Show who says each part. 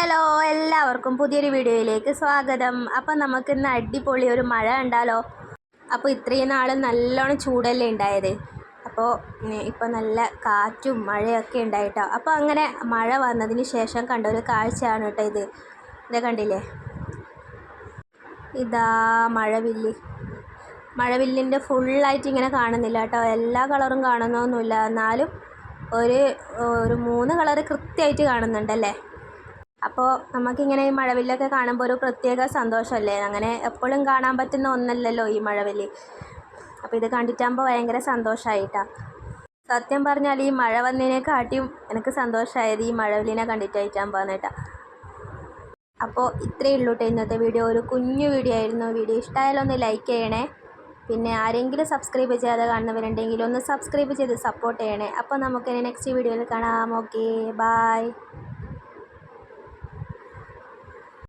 Speaker 1: Hello എല്ലാവർക്കും പുതിയൊരു വീഡിയോയിലേക്ക് സ്വാഗതം. അപ്പം നമുക്ക് ഇന്ന് അടിപൊളി ഒരു മഴ ഉണ്ടാലോ അപ്പോൾ ഇത്രയും നാൾ നല്ലോണം ചൂടല്ലേ ഉണ്ടായത്? അപ്പോൾ ഇപ്പോൾ നല്ല കാറ്റും മഴയൊക്കെ ഉണ്ടായിട്ടോ. അപ്പോൾ അങ്ങനെ മഴ വന്നതിന് ശേഷം കണ്ട ഒരു കാഴ്ചയാണ് കേട്ടോ ഇത്. ഇതേ കണ്ടില്ലേ? ഇതാ മഴവില്ല്. മഴവില്ലിന്റെ ഫുള്ളായിട്ട് ഇങ്ങനെ കാണുന്നില്ല കേട്ടോ. എല്ലാ കളറും കാണുന്നൊന്നുമില്ല. എന്നാലും ഒരു ഒരു മൂന്ന് കളറ് കൃത്യമായിട്ട് കാണുന്നുണ്ടല്ലേ? അപ്പോൾ നമുക്കിങ്ങനെ ഈ മഴവില്ലൊക്കെ കാണുമ്പോൾ ഒരു പ്രത്യേക സന്തോഷമല്ലേ അങ്ങനെ എപ്പോഴും കാണാൻ പറ്റുന്ന ഒന്നല്ലല്ലോ ഈ മഴവിൽ അപ്പോൾ ഇത് കണ്ടിട്ടാകുമ്പോൾ ഭയങ്കര സന്തോഷമായിട്ടാണ് സത്യം പറഞ്ഞാൽ ഈ മഴ വന്നതിനെക്കാട്ടിയും എനിക്ക് സന്തോഷമായത് ഈ മഴവില്ലിനെ കണ്ടിട്ടായിട്ടാകുമ്പോൾ കേട്ടോ അപ്പോൾ ഇത്രയേ ഉള്ളൂ കേട്ടോ ഇന്നത്തെ വീഡിയോ. ഒരു കുഞ്ഞു വീഡിയോ ആയിരുന്നു. വീഡിയോ ഇഷ്ടമായാലും ഒന്ന് ലൈക്ക് ചെയ്യണേ. പിന്നെ ആരെങ്കിലും സബ്സ്ക്രൈബ് ചെയ്യാതെ കാണുന്നവരുണ്ടെങ്കിൽ ഒന്ന് സബ്സ്ക്രൈബ് ചെയ്ത് സപ്പോർട്ട് ചെയ്യണേ. അപ്പോൾ നമുക്ക് നെക്സ്റ്റ് വീഡിയോയിൽ കാണാം. Okay bye.